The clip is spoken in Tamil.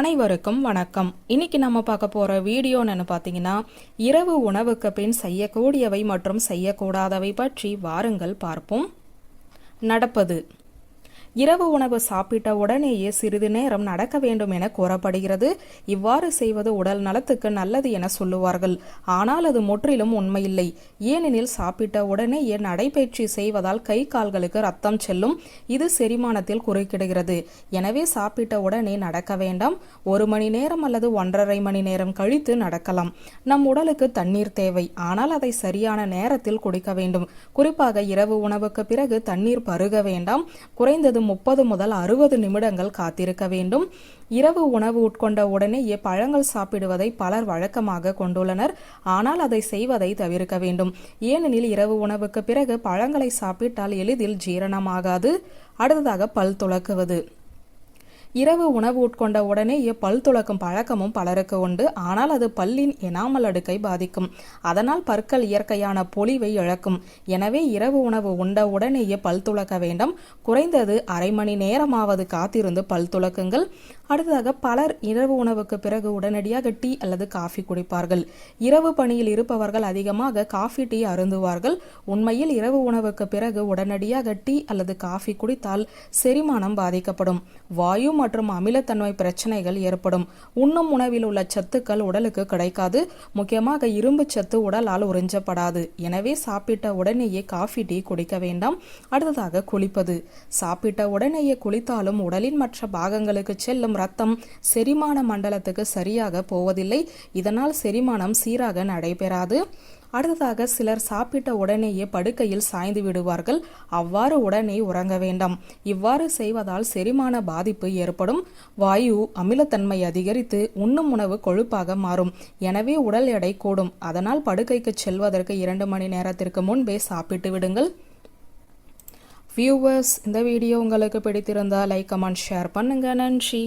அனைவருக்கும் வணக்கம். இன்னைக்கு நம்ம பார்க்க போகிற வீடியோன்னு பார்த்தீங்கன்னா இரவு உணவுக்கு பின் செய்யக்கூடியவை மற்றும் செய்யக்கூடாதவை பற்றி வாருங்கள் பார்ப்போம். நடப்பது. இரவு உணவு சாப்பிட்ட உடனேயே சிறிது நேரம் நடக்க வேண்டும் என கூறப்படுகிறது இவ்வாறு செய்வது உடல் நலத்துக்கு நல்லது என சொல்லுவார்கள். ஆனால் அது முற்றிலும் உண்மையில்லை. ஏனெனில் சாப்பிட்ட உடனேயே நடைபயிற்சி செய்வதால் கை கால்களுக்கு ரத்தம் செல்லும். இது செரிமானத்தில் குறுக்கிடுகிறது. எனவே சாப்பிட்ட உடனே நடக்க வேண்டாம். ஒரு மணி நேரம் அல்லது ஒன்றரை மணி நேரம் கழித்து நடக்கலாம். நம் உடலுக்கு தண்ணீர் தேவை. ஆனால் அதை சரியான நேரத்தில் குடிக்க வேண்டும். குறிப்பாக இரவு உணவுக்கு பிறகு தண்ணீர் பருக வேண்டாம். குறைந்தது முப்பது முதல் அறுபது நிமிடங்கள் காத்திருக்க வேண்டும். இரவு உணவு உட்கொண்ட உடனேயே பழங்கள் சாப்பிடுவதை பலர் வழக்கமாக கொண்டுள்ளனர். ஆனால் அதை செய்வதை தவிர்க்க வேண்டும். ஏனெனில் இரவு உணவுக்கு பிறகு பழங்களை சாப்பிட்டால் எளிதில் ஜீரணமாகாது. அடுத்ததாக பல் துலக்குவது இரவு உணவு உட்கொண்ட உடனேயே பல் துளக்கும் பழக்கமும் பலருக்கு உண்டு. ஆனால் அது பல்லின் எனாமல் அடுக்கை பாதிக்கும். அதனால் பற்கள் இயற்கையான பொலிவை இழக்கும். எனவே இரவு உணவு உண்ட உடனேயே பல் துளக்க வேண்டும். குறைந்தது அரை மணி நேரமாவது காத்திருந்து பல் துளக்குங்கள். அடுத்ததாக பலர் இரவு உணவுக்கு பிறகு உடனடியாக டீ அல்லது காஃபி குடிப்பார்கள். இரவு பணியில் இருப்பவர்கள் அதிகமாக காஃபி டீ அருந்துவார்கள். உண்மையில் இரவு உணவுக்கு பிறகு உடனடியாக டீ அல்லது காஃபி குடித்தால் செரிமானம் பாதிக்கப்படும். வாயு மற்றும் அமிலத்தன்மை பிரச்சனைகள் ஏற்படும். உண்ணும் உணவில் உள்ள சத்துக்கள் உடலுக்கு கிடைக்காது. முக்கியமாக இரும்பு சத்து உடலால் உறிஞ்சப்படாது. எனவே சாப்பிட்ட உடனேயே காஃபி டீ குடிக்க வேண்டாம். அடுத்ததாக குளிப்பது. சாப்பிட்ட உடனேயே குளித்தாலும் உடலின் மற்ற பாகங்களுக்கு செல்லும் ரத்தம் செரிமான மண்டலத்துக்கு சரியாக போவதில்லை. இதனால் செரிமானம் சீராக நடைபெறாது. அடுத்ததாக சிலர் சாப்பிட்ட உடனேயே படுக்கையில் சாய்ந்து விடுவார்கள். அவ்வாறு உடனே உறங்க வேண்டாம். இவ்வாறு செய்வதால் செரிமான பாதிப்பு ஏற்படும். வாயு அமிலத்தன்மை அதிகரித்து உண்ணும் உணவு கொழுப்பாக மாறும். எனவே உடல் எடை கூடும். அதனால் படுக்கைக்கு செல்வதற்கு இரண்டு மணி நேரத்திற்கு முன்பே சாப்பிட்டு விடுங்கள். வியூவர்ஸ் இந்த வீடியோ உங்களுக்கு பிடித்திருந்தால் லைக் கமெண்ட் ஷேர் பண்ணுங்க. நன்றி.